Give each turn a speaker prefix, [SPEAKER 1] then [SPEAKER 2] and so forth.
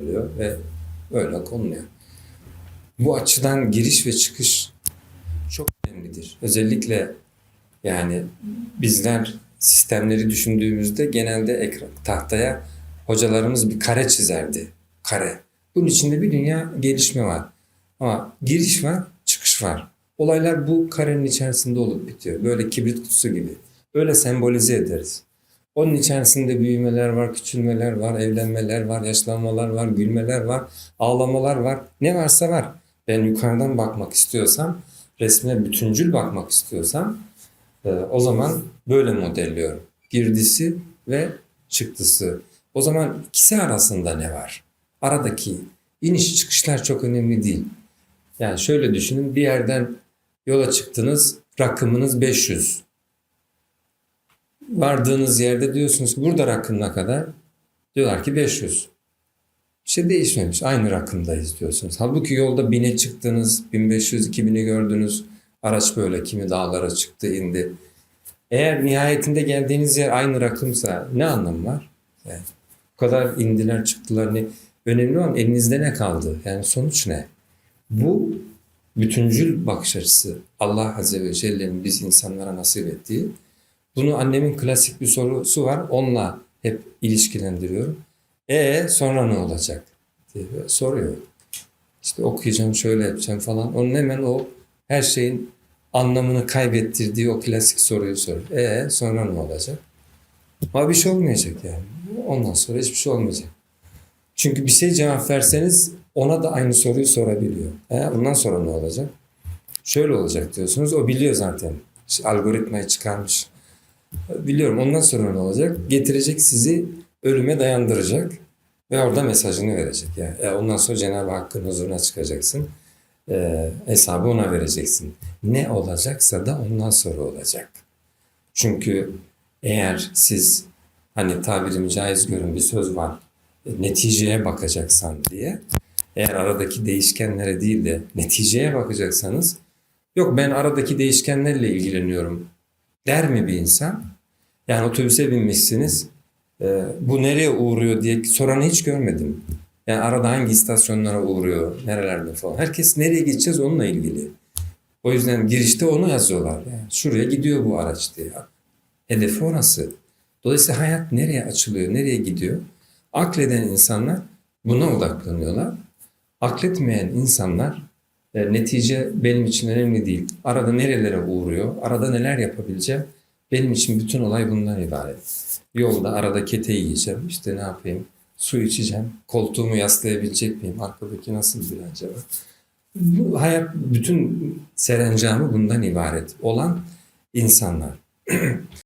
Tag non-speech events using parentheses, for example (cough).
[SPEAKER 1] oluyor ve öyle konuluyor. Bu açıdan giriş ve çıkış çok önemlidir. Özellikle yani bizler sistemleri düşündüğümüzde genelde ekran, tahtaya hocalarımız bir kare çizerdi. Kare. Bunun içinde bir dünya gelişme var. Ama giriş var, çıkış var. Olaylar bu karenin içerisinde olup bitiyor. Böyle kibrit kutusu gibi. Öyle sembolize ederiz. Onun içerisinde büyümeler var, küçülmeler var, evlenmeler var, yaşlanmalar var, gülmeler var, ağlamalar var. Ne varsa var. Ben yukarıdan bakmak istiyorsam, resme bütüncül bakmak istiyorsam e, o zaman böyle modelliyorum. Girdisi ve çıktısı. O zaman ikisi arasında ne var? Aradaki iniş çıkışlar çok önemli değil. Yani şöyle düşünün bir yerden yola çıktınız rakımınız 500. Vardığınız yerde diyorsunuz ki burada rakım ne kadar? Diyorlar ki 500. Bir şey değişmemiş. Aynı rakımdayız diyorsunuz. Halbuki yolda 1000'e çıktınız, 1500, 2000'i gördünüz. Araç böyle kimi dağlara çıktı, indi. Eğer nihayetinde geldiğiniz yer aynı rakımsa ne anlamı var? Yani bu kadar indiler çıktılar ne? Önemli olan elinizde ne kaldı? Yani sonuç ne? Bu bütüncül bakış açısı Allah Azze ve Celle'nin biz insanlara nasip ettiği. Bunu annemin klasik bir sorusu var. Onunla hep ilişkilendiriyorum. E sonra ne olacak? diye soruyor. İşte okuyacağım, şöyle yapacağım falan. Onun hemen o her şeyin anlamını kaybettirdiği o klasik soruyu soruyor. E sonra ne olacak? Ama bir şey olmayacak yani. Ondan sonra hiçbir şey olmayacak. Çünkü bir şey cevap verseniz ona da aynı soruyu sorabiliyor. E, bundan sonra ne olacak? Şöyle olacak diyorsunuz. O biliyor zaten. İşte algoritmayı çıkarmış. Biliyorum ondan sonra ne olacak? Getirecek sizi ölüme dayandıracak ve orada mesajını verecek. Yani e, ondan sonra Cenab-ı Hakk'ın huzuruna çıkacaksın. E, hesabı ona vereceksin. Ne olacaksa da ondan sonra olacak. Çünkü eğer siz hani tabirimi caiz görün bir söz var. e, Neticeye bakacaksan diye. Eğer aradaki değişkenlere değil de neticeye bakacaksanız yok ben aradaki değişkenlerle ilgileniyorum der mi bir insan? Yani otobüse binmişsiniz e, bu nereye uğruyor diye soranı hiç görmedim. Yani arada hangi istasyonlara uğruyor, nerelerde falan. Herkes nereye gideceğiz onunla ilgili. O yüzden girişte onu yazıyorlar. Yani şuraya gidiyor bu araç diye. Hedefi orası. Dolayısıyla hayat nereye açılıyor, nereye gidiyor? Akleden insanlar buna odaklanıyorlar. Akletmeyen insanlar e, netice benim için önemli değil. Arada nerelere uğruyor, arada neler yapabileceğim. Benim için bütün olay bundan ibaret. Yolda arada kete yiyeceğim, işte ne yapayım, su içeceğim, koltuğumu yaslayabilecek miyim, arkadaki nasıl bir acaba? Bu hayat bütün serencamı bundan ibaret olan insanlar. (clears throat)